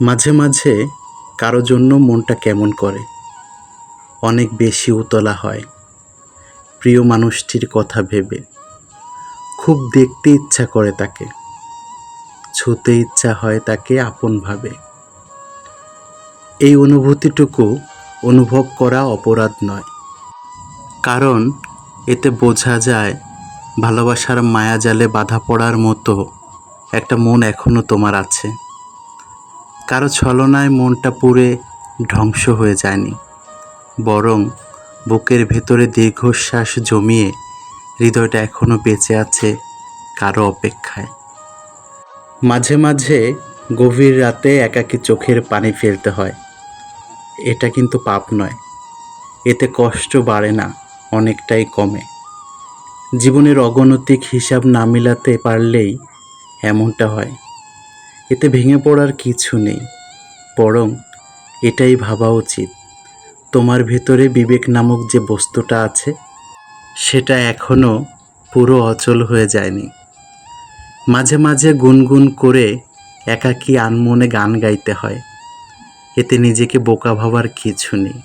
মাঝে মাঝে কারও জন্য মনটা কেমন করে? অনেক বেশি উতলা হয়। প্রিয় মানুষটির কথা ভেবে। খুব দেখতে ইচ্ছা করে তাকে। ছুতে ইচ্ছা হয় তাকে আপনভাবে এই অনুভূতিটুকু অনুভব করা অপরাধ নয়। কারণ এতে বোঝা যায়, ভালোবাসার মায়াজালে বাধা পড়ার মতো একটা মন এখনও তোমার আছে। কারও ছলনায় মনটা পুড়ে ধ্বংস হয়ে যায়নি। বরং বুকের ভেতরে দীর্ঘশ্বাস জমিয়ে হৃদয়টা এখনও বেঁচে আছে কারও অপেক্ষায়। মাঝে মাঝে গভীর রাতে একাকী চোখের পানি ফেলতে হয়। এটা কিন্তু পাপ নয়। এতে কষ্ট বাড়ে না, অনেকটাই কমে। জীবনের অগণতিক হিসাব না মিলাতে পারলেই এমনটা হয়। এতে ভেঙে পড়ার কিছু নেই। বরং এটাই ভাবা উচিত, তোমার ভেতরে বিবেক নামক যে বস্তুটা আছে, সেটা এখনও পুরো অচল হয়ে যায়নি। মাঝে মাঝে গুনগুন করে একাকী আনমনে গান গাইতে হয়, এতে নিজেকে বোকা ভাবার কিছু নেই।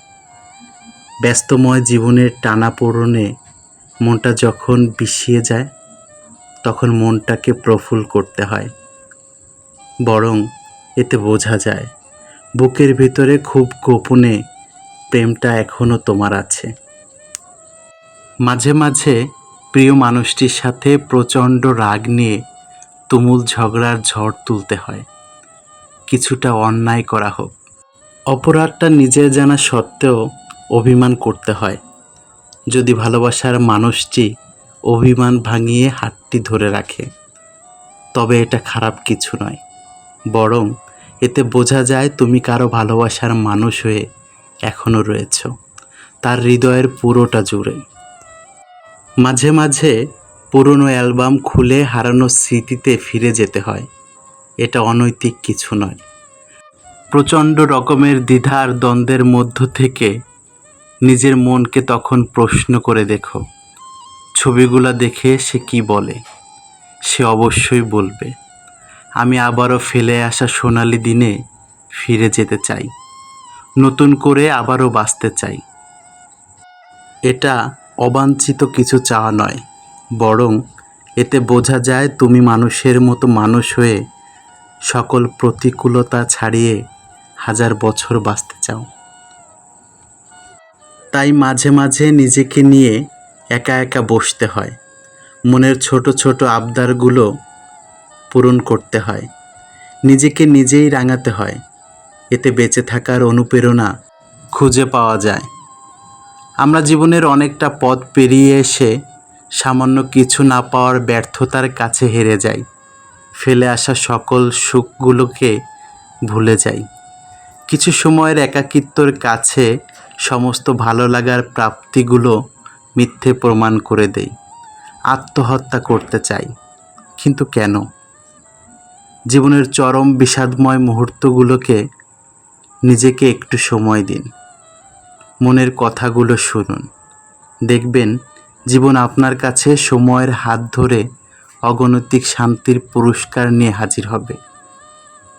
ব্যস্তময় জীবনের টানা পোড়নে মনটা যখন বিষিয়ে যায়, তখন মনটাকে প্রফুল করতে হয়। বরং এতে বোঝা যায়, বুকের ভিতরে খুব গোপনে প্রেমটা এখনও তোমার আছে। মাঝে মাঝে প্রিয় মানুষটির সাথে প্রচণ্ড রাগ নিয়ে তুমুল ঝগড়ার ঝড় তুলতে হয়। কিছুটা অন্যায় করা হোক। অপরাধটা নিজের জানা সত্ত্বেও অভিমান করতে হয়। যদি ভালোবাসার মানুষটি অভিমান ভাঙিয়ে হাতটি ধরে রাখে, তবে এটা খারাপ কিছু নয়। বরং এতে বোঝা যায় তুমি কারও ভালোবাসার মানুষ হয়ে এখনও রয়েছ। তার হৃদয়ের পুরোটা জুড়ে। মাঝে মাঝে পুরনো অ্যালবাম খুলে হারানো স্মৃতিতে ফিরে যেতে হয়। এটা অনৈতিক কিছু নয়। প্রচণ্ড রকমের দ্বিধার দ্বন্দ্বের মধ্য থেকে নিজের মনকে তখন প্রশ্ন করে দেখো, ছবিগুলা দেখে সে কি বলে? সে অবশ্যই বলবে। আমি আবারও ফেলে আসা সোনালি দিনে ফিরে যেতে চাই। নতুন করে আবারও বাঁচতে চাই। এটা অবাঞ্ছিত কিছু চাওয়া নয়, বরং এতে বোঝা যায় তুমি মানুষের মতো মানুষ হয়ে সকল প্রতিকূলতা ছাড়িয়ে হাজার বছর বাঁচতে চাও। তাই মাঝে মাঝে নিজেকে নিয়ে একা একা বসতে হয়। মনের ছোট ছোট আবদারগুলো পূরণ করতে হয়। নিজেকে নিজেই রাঙাতে হয়। এতে বেঁচে থাকার অনুপ্রেরণা খুঁজে পাওয়া যায়। আমরা জীবনের অনেকটা পথ পেরিয়ে এসে সামান্য কিছু না পাওয়ার ব্যর্থতার কাছে হেরে যাই। ফেলে আসা সকল সুখগুলোকে ভুলে যাই। কিছু সময়ের একাকিত্বর কাছে সমস্ত ভালো লাগার প্রাপ্তিগুলো মিথ্যে প্রমাণ করে দেই। আত্মহত্যা করতে চাই। কিন্তু কেন? জীবনের চরম বিষাদময় মুহূর্তগুলোকে নিজেকে একটু সময় দিন। মনের কথাগুলো শুনুন। দেখবেন জীবন আপনার কাছে সময়ের হাত ধরে অগণতিক শান্তির পুরস্কার নিয়ে হাজির হবে।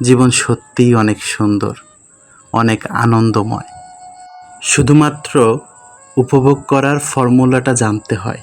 জীবন সত্যিই অনেক সুন্দর, অনেক আনন্দময়। শুধুমাত্র উপভোগ করার ফর্মুলাটা জানতে হয়।